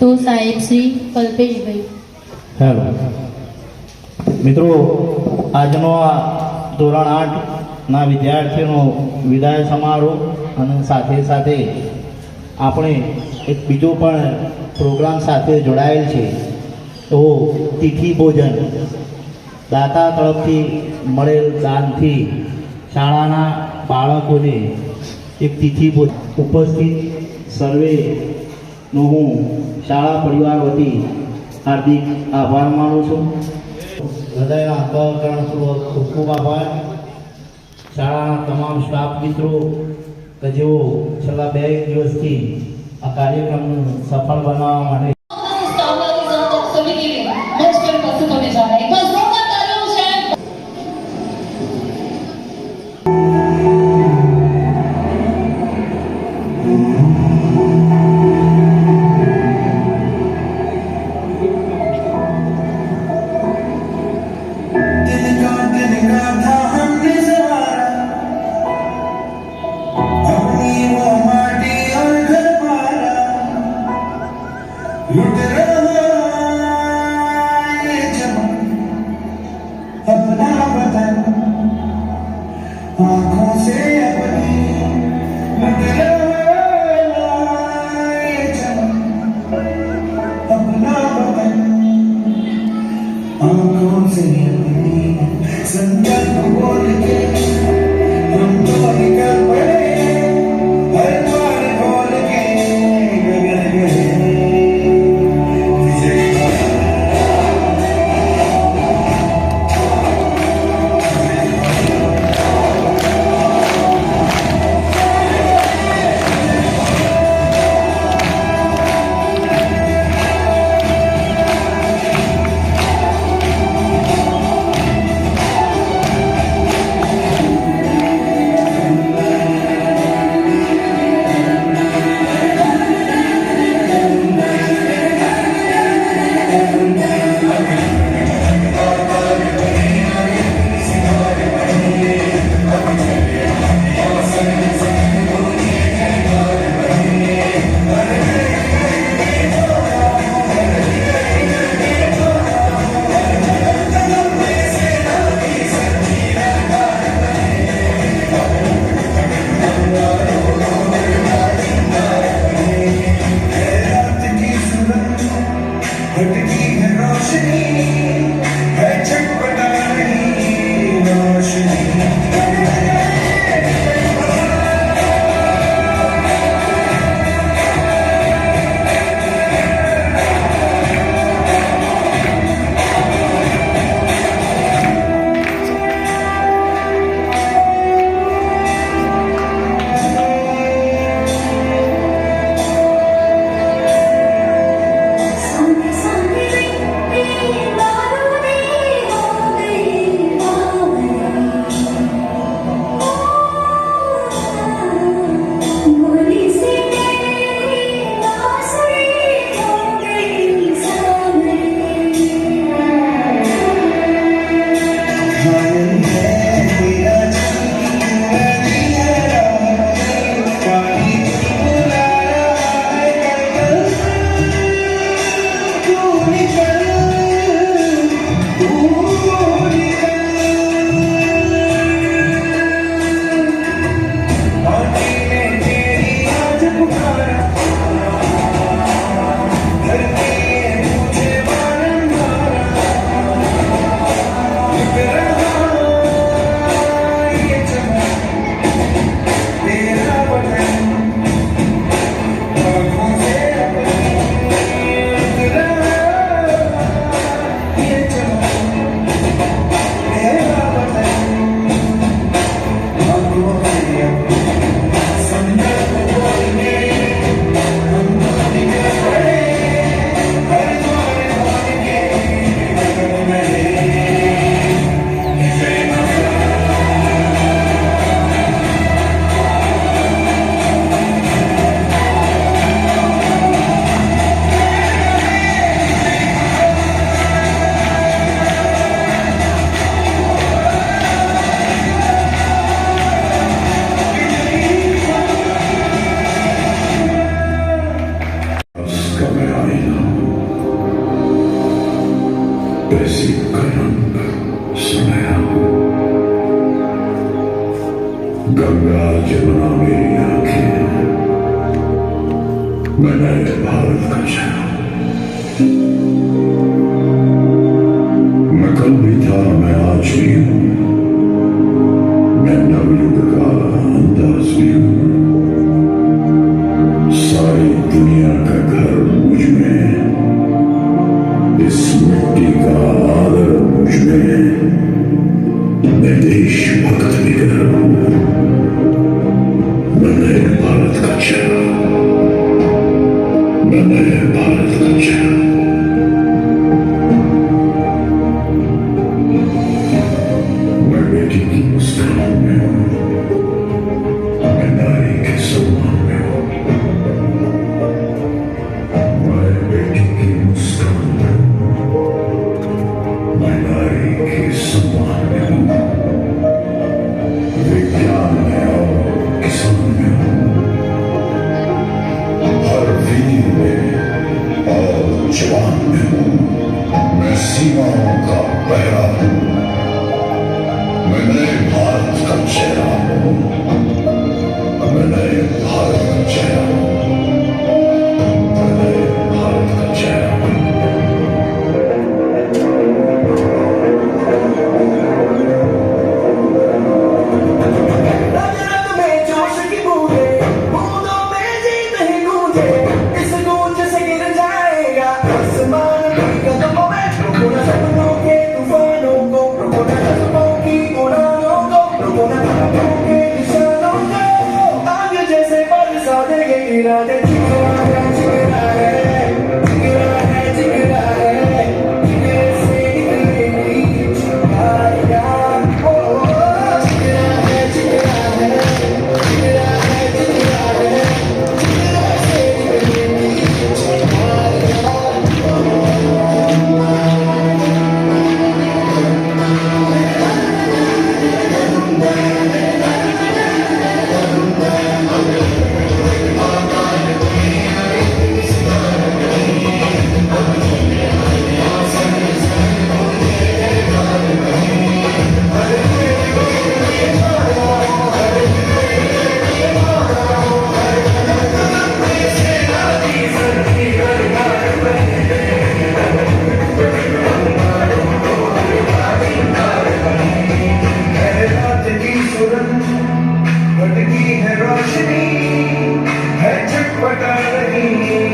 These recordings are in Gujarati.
તો સાહેબ શ્રી કલ્પેશભાઈ. હેલો. મિત્રો, આજનો આ ધોરણ આઠના વિદ્યાર્થીઓનો વિદાય સમારોહ અને સાથે સાથે આપણે એક બીજો પણ પ્રોગ્રામ સાથે જોડાયેલ છે. તો તિથિ ભોજન. દાતા તરફથી મળેલ દાનથી શાળાના બાળકોને એક તિથિ ભોજન. ઉપસ્થિત સર્વેનો હું શાળા પરિવાર વતી હાર્દિક આભાર માનું છું. હૃદયના અંતઃકરણપૂર્વક ખૂબ ખૂબ આભાર. શાળાના તમામ સ્ટાફ મિત્રો કે જેઓ છેલ્લા બે દિવસથી આ કાર્યક્રમનું સફળ બનાવવા માટે Ben de iş baktı bir. bem.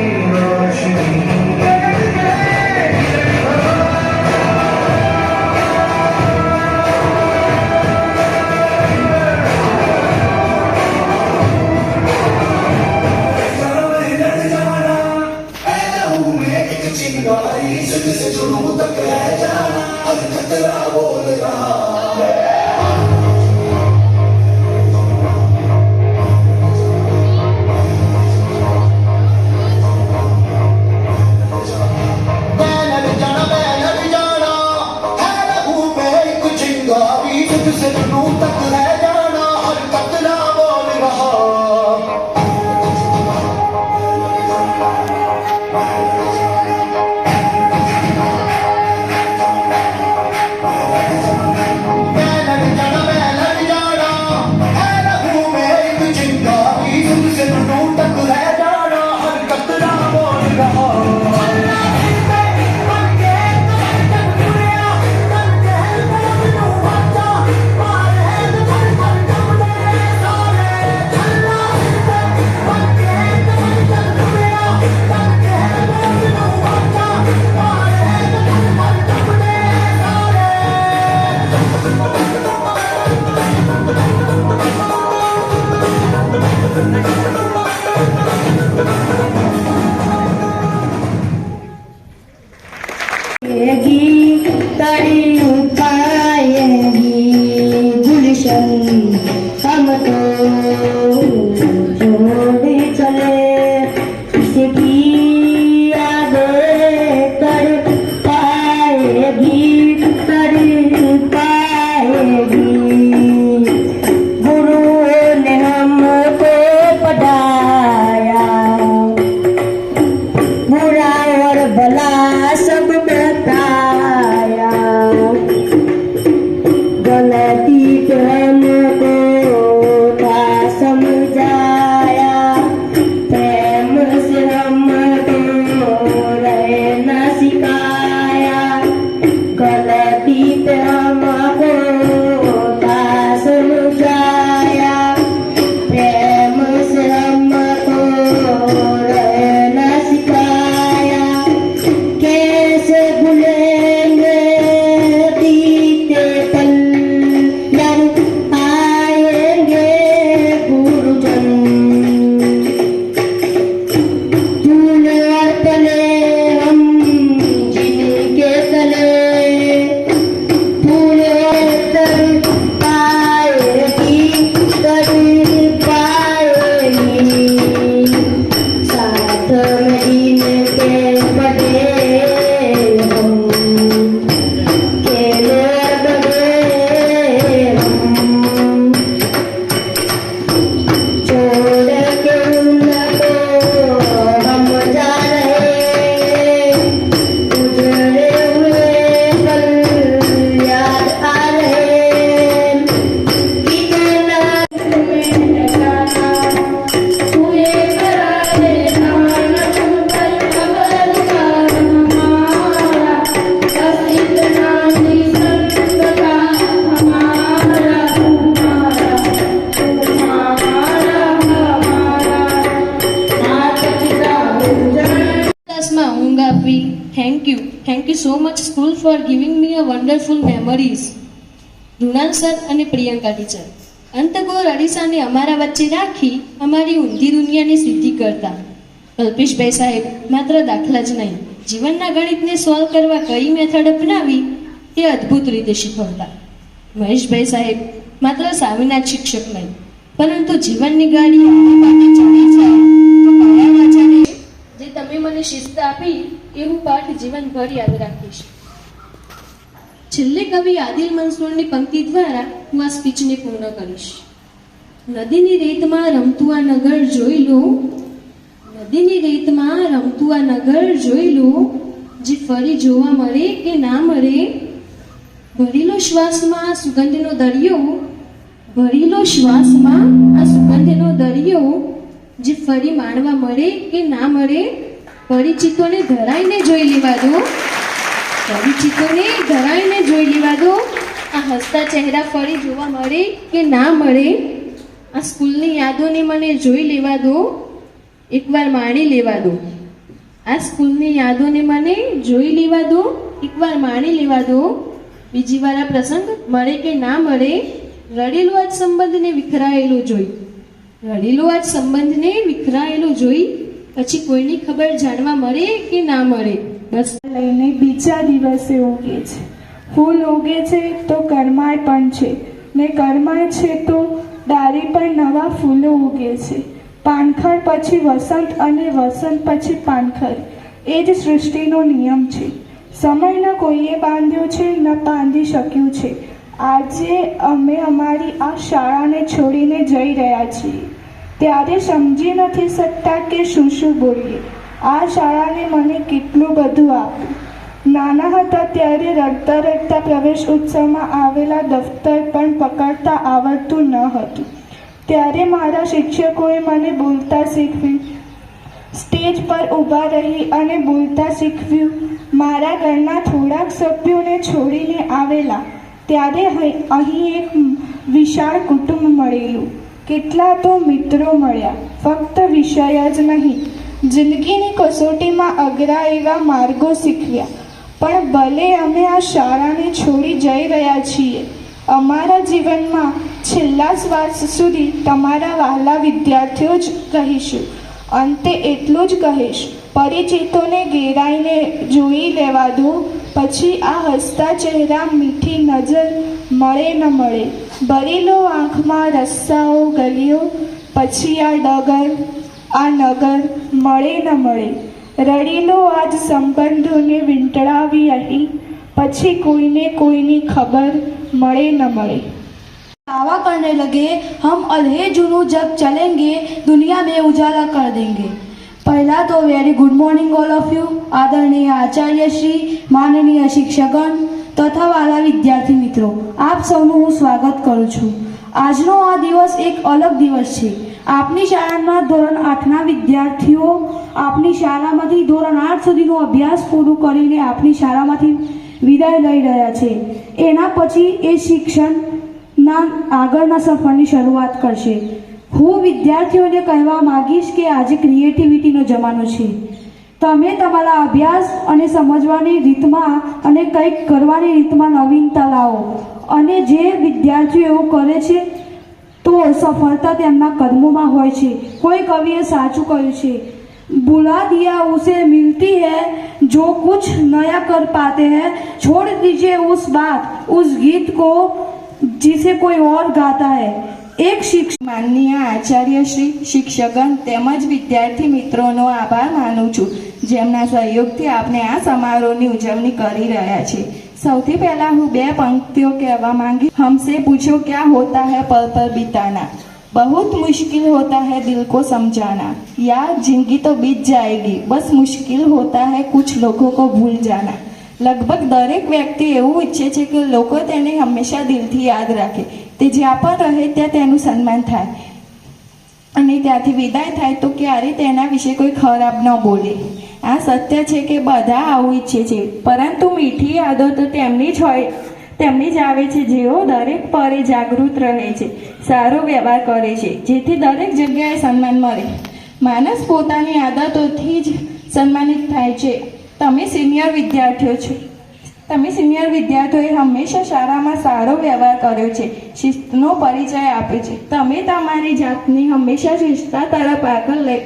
Sir અને પ્રિયંકા ટીચર. અંતગોર અરીસાને અમારા વચ્ચે રાખી અમારી ઊંધી દુનિયાની સિદ્ધિ કરતા. કલ્પેશભાઈ સાહેબ માત્ર દાખલા જ નહીં, જીવનના ગણિતને સોલ્વ કરવા કઈ મેથડ અપનાવી તે અદ્ભુત રીતે શીખવતા. મહેશભાઈ સાહેબ માત્ર સામેના શિક્ષક નહીં, પરંતુ જીવનની ગાડી જે તમે મને શિસ્ત આપી, એ હું પાઠ જીવનભર યાદ રાખીશ. છેલ્લે કવિ આદિલ મંસૂરની પંક્તિ દ્વારા હું આ સ્પીચને પૂર્ણ કરીશ. નદીની રેતમાં રમતું આ નગર જોઈ લો નદીની રેતમાં રમતું આ નગર જોઈ લો જે ફરી જોવા મળે કે ના મળે, ભરેલો શ્વાસમાં આ સુગંધનો દરિયો, ભરેલો શ્વાસમાં આ સુગંધનો દરિયો, જે ફરી માણવા મળે કે ના મળે, પરિચિતોને ધરાઈને જોઈ લેવા દો. પરિચિતોને ધરાઈને જોઈ લેવા દો. આ હસતા ચહેરા ફરી જોવા મળે કે ના મળે? આ સ્કૂલની યાદોને મને જોઈ લેવા દો. એકવાર માણી લેવા દો. આ સ્કૂલની યાદોને મને જોઈ લેવા દો. એકવાર માણી લેવા દો. બીજી વાર આ પ્રસંગ મળે કે ના મળે? રડેલો આજ સંબંધને વિખરાયેલો જોઈ. રડેલો આજ સંબંધને વિખરાયેલો જોઈ. પછી કોઈની ખબર જાણવા મળે કે ના મળે? લઈને બીજા દિવસે ઉગે છે. ફૂલ ઉગે છે તો કરમાય પણ છે. ને કરમાય છે તો ડાળી પર નવા ફૂલો ઉગે છે. પાનખર પછી વસંત અને વસંત પછી પાનખર. એ જ સૃષ્ટિનો નિયમ છે. સમય ન કોઈએ બાંધ્યો છે, ન બાંધી શક્યું છે. આજે અમે અમારી આ શાળાને છોડીને જઈ રહ્યા છીએ. ત્યારે સમજી નથી શકતા કે શું શું બોલીએ. આ શાળાને મને કેટલું બધું આપ્યું. નાના હતા ત્યારે રડતા રડતા પ્રવેશ ઉત્સવમાં આવેલા દફતર પણ પકડતા આવડતું ન હતું. ત્યારે મારા શિક્ષકોએ મને બોલતા શીખવ્યું. સ્ટેજ પર ઊભા રહી અને બોલતા શીખવ્યું, મારા ઘરના થોડાક સભ્યોને છોડીને આવેલા. ત્યારે અહીં એક વિશાળ કુટુંબ મળેલું. કેટલા તો મિત્રો મળ્યા. ફક્ત વિષય જ નહીં. જિંદગીની કસોટીમાં અઘરા એવા માર્ગો શીખ્યા. પણ ભલે અમે આ શાળાને છોડી જઈ રહ્યા છીએ, અમારા જીવનમાં છેલ્લા શ્વાસ સુધી તમારા વહાલા વિદ્યાર્થીઓ જ કહીશું અંતે એટલું જ કહીશ, પરિચિતોને ઘેરાઈને જોઈ લેવા દો, પછી આ હસતા ચહેરા મીઠી નજર મળે ન મળે. ભરેલો આંખમાં રસ્સાઓ, ગલીઓ, પછી આ ડગર આ નગર મળે ન મળે રડીલો આજ સંબંધોને વીંટળાવી અહીં પછી કોઈને કોઈની ખબર મળે ન મળે दावा करने लगे हम अल्हे जुनू जब चलेंगे दुनिया में उजाला कर देंगे पहला तो very good morning all of you आदरणीय आचार्य श्री माननीय शिक्षकगण તથા વાલા વિદ્યાર્થી મિત્રો આપ સૌનું હું સ્વાગત કરું છું આજનો આ દિવસ એક અલગ દિવસ છે. આપની શાળામાં ધોરણ આઠના વિદ્યાર્થીઓ આપની શાળામાંથી ધોરણ આઠ સુધીનો અભ્યાસ પૂરું કરીને આપની શાળામાંથી વિદાય લઈ રહ્યા છે. એના પછી એ શિક્ષણના આગળના સફરની શરૂઆત કરશે. હું વિદ્યાર્થીઓને કહેવા માગીશ કે આજે ક્રિએટિવિટીનો જમાનો છે. તમે તમારા અભ્યાસ અને સમજવાની રીતમાં અને કંઈક કરવાની રીતમાં નવીનતા લાવો. અને જે વિદ્યાર્થીઓ એવું કરે છે તો સફળતા તેમના કર્મોમાં હોય છે કોઈ કવિએ સાચું કહ્યું છે बुला दिया उसे मिलती है जो कुछ नया कर पाते हैं छोड़ दीजिए उस बात उस गीत को जिसे कोई और गाता है એક શિક્ષક માનનીય આચાર્ય શ્રી શિક્ષકગણ તેમજ વિદ્યાર્થી મિત્રોનો આભાર માનું છું જેમના સહયોગથી આપણે આ સમારોહની ઉજવણી કરી રહ્યા છે સૌથી પહેલા હું બે પંક્તિઓ કહેવા માંગી हमसे पूछो क्या होता है पल पल बिताना बहुत मुश्किल होता है दिल को समझाना यार जिंदगी तो बीत जाएगी बस मुश्किल होता है कुछ लोगों को भूल जाना લગભગ દરેક વ્યક્તિ એવું ઈચ્છે છે કે લોકો તેને હંમેશા દિલથી યાદ રાખે તે જ્યાં પણ રહે ત્યાં તેનું સન્માન થાય અને ત્યાંથી વિદાય થાય તો ક્યારેય તેના વિશે કોઈ ખરાબ ન બોલે આ સત્ય છે કે બધા આવું ઈચ્છે છે. પરંતુ મીઠી યાદો તો તેમની જ હોય, તેમની જ આવે છે. જેઓ દરેક પરે જાગૃત રહે છે, સારો વ્યવહાર કરે છે. જેથી દરેક જગ્યાએ સન્માન મળે. માણસ પોતાની આદતોથી જ સન્માનિત થાય છે. તમે સિનિયર વિદ્યાર્થીઓ છો. તમે સિનિયર વિદ્યાર્થીઓએ હંમેશા શાળામાં સારો વ્યવહાર કર્યો છે. શિસ્તનો પરિચય આપે છે. તમે તમારી જાતની હંમેશા શિસ્તા તરફ આગળ લઈ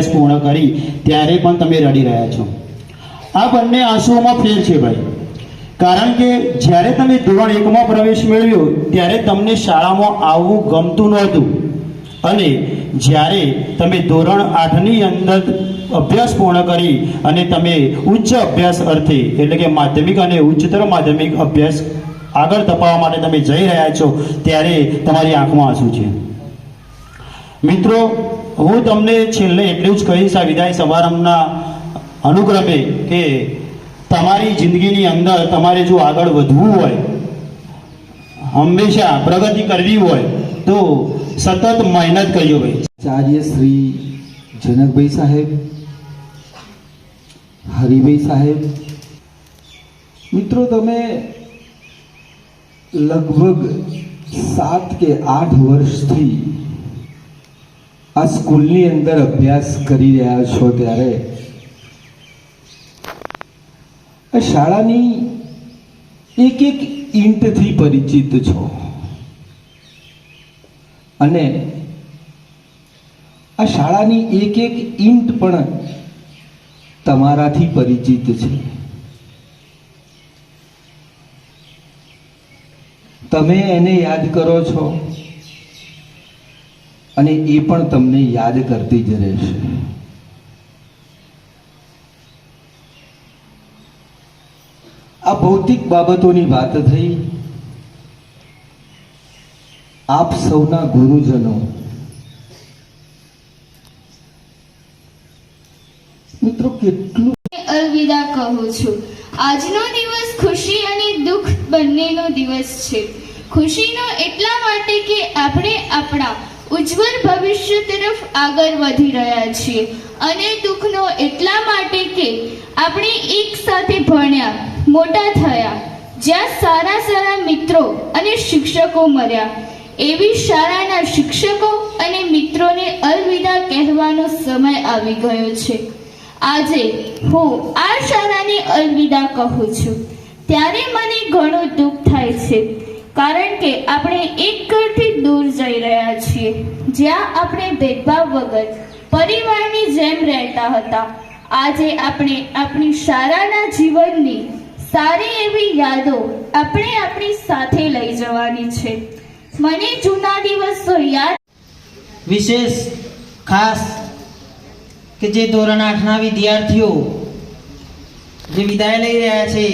અભ્યાસ પૂર્ણ કરી ત્યારે પણ તમે રડી રહ્યા છો. આ બંને આંસુઓમાં ફેર છે ભાઈ. કારણ કે જ્યારે તમે ધોરણ એકમાં પ્રવેશ મેળવ્યો ત્યારે તમને શાળામાં આવવું ગમતું નહોતું. અને જ્યારે તમે ધોરણ આઠની અંદર અભ્યાસ પૂર્ણ કરી અને તમે ઉચ્ચ અભ્યાસ અર્થે એટલે કે માધ્યમિક અને ઉચ્ચતર માધ્યમિક અભ્યાસ આગળ તપાવવા માટે તમે જઈ રહ્યા છો ત્યારે તમારી આંખમાં આંસુ છે. મિત્રો હું તમને છેલ્લે એટલું જ કહીશ આ વિદાય સમારંભના અનુક્રમે કે તમારી જિંદગીની અંદર તમારે જો આગળ વધવું હોય, હંમેશા પ્રગતિ કરવી હોય, તો સતત મહેનત કરજો ભાઈ આચાર્ય શ્રી જનકભાઈ સાહેબ, હરિભાઈ સાહેબ, મિત્રો તમે લગભગ સાત કે આઠ વર્ષથી આ સ્કૂલની અંદર અભ્યાસ કરી રહ્યા છો ત્યારે? આ શાળાની એક એક ઈંટથી પરિચિત છો. અને આ શાળાની એક એક ઈંટ પણ તમારાથી પરિચિત છે. તમે એને યાદ કરો છો? અને એ પણ તમને યાદ કરતી જ રહેશે. આ ભૌતિક બાબતોની વાત થઈ. આપ સૌના ગુરુજનો, મિત્રો, કેટલું અલવિદા કહું છું. આજનો દિવસ ખુશી અને દુઃખ બંનેનો દિવસ છે. ખુશીનો એટલા માટે કે આપણે આપણા ઉજ્જવળ ભવિષ્ય તરફ આગળ વધી રહ્યા છીએ. અને દુઃખનો એટલા માટે કે આપણે એક સાથે ભણ્યા, મોટા થયા, જ્યાં સારા સારા મિત્રો અને શિક્ષકો મળ્યા. એવી શાળાના શિક્ષકો અને મિત્રોને અલવિદા કહેવાનો સમય આવી ગયો છે. આજે હું આ શાળાને અલવિદા કહું છું. ત્યારે મને ઘણું દુઃખ થાય છે. કારણ કે આપણે એક ઘરથી દૂર જઈ રહ્યા છીએ. જ્યાં આપણે ભેદભાવ વગર પરિવારની જેમ રહેતા હતા. આજે આપણે આપણી શાળાના જીવનની સારી એવી યાદો આપણે આપણી સાથે લઈ જવાની છે. મને જૂના દિવસો યાદ વિશેષ, ખાસ કે જે ધોરણ આઠના વિદ્યાર્થીઓ જે વિદાય લઈ રહ્યા છે,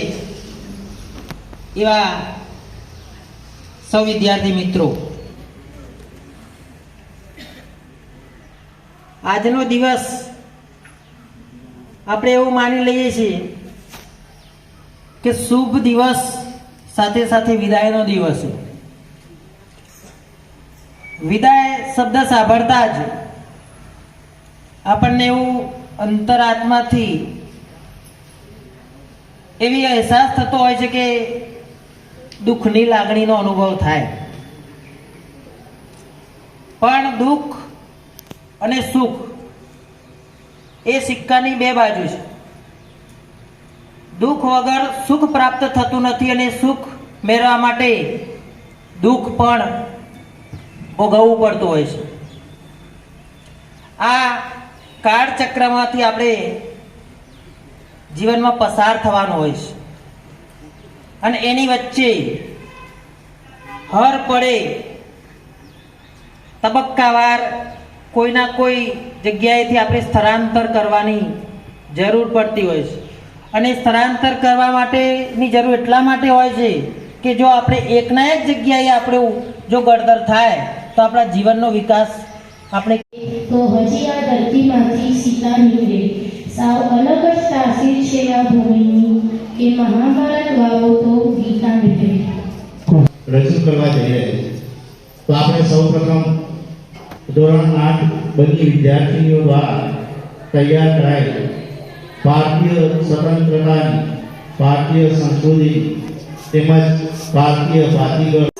એવા સૌ વિદ્યાર્થી મિત્રો, આજનો દિવસ આપણે એવું માની લઈએ છીએ કે શુભ દિવસ સાથે સાથે વિદાયનો દિવસ વિદાય શબ્દ સાંભળતા જ આપણને એવું અંતરાત્માથી એવી અહેસાસ થતો હોય છે કે દુઃખની લાગણીનો અનુભવ થાય. પણ દુઃખ અને સુખ એ સિક્કાની બે બાજુ છે. દુઃખ વગર સુખ પ્રાપ્ત થતું નથી અને સુખ મેળવવા માટે દુઃખ પણ ભોગવવું પડતું હોય છે. આ કાળચક્રમાંથી આપણે જીવનમાં પસાર થવાનું હોય છે. અને એની વચ્ચે હર પડે તબક્કાવાર કોઈના કોઈ જગ્યાએથી આપણે સ્થળાંતર કરવાની જરૂર પડતી હોય છે. અને સ્થળાંતર કરવા માટેની જરૂર એટલા માટે હોય છે કે જો આપણે એકના એક જગ્યાએ આપણે જો ગળતર થાય, તો આપણા જીવનનો વિકાસ આપણે તો હજી આ ધરતીમાંથી સીતા નીકળે. સાવ અલગ જ તાસીર છે આ ભૂમિની કે મહાભારત વાવો તો ગીતા નીકળે રજૂ કરવા જઈ તો આપણે સૌ પ્રથમ ધોરણ આઠ બધી વિદ્યાર્થીઓ દ્વારા તૈયાર કરાયેલ ભારતીય સ્વતંત્રતાની ભારતીય સંસ્કૃતિ તેમજ ભારતીય બાજીગર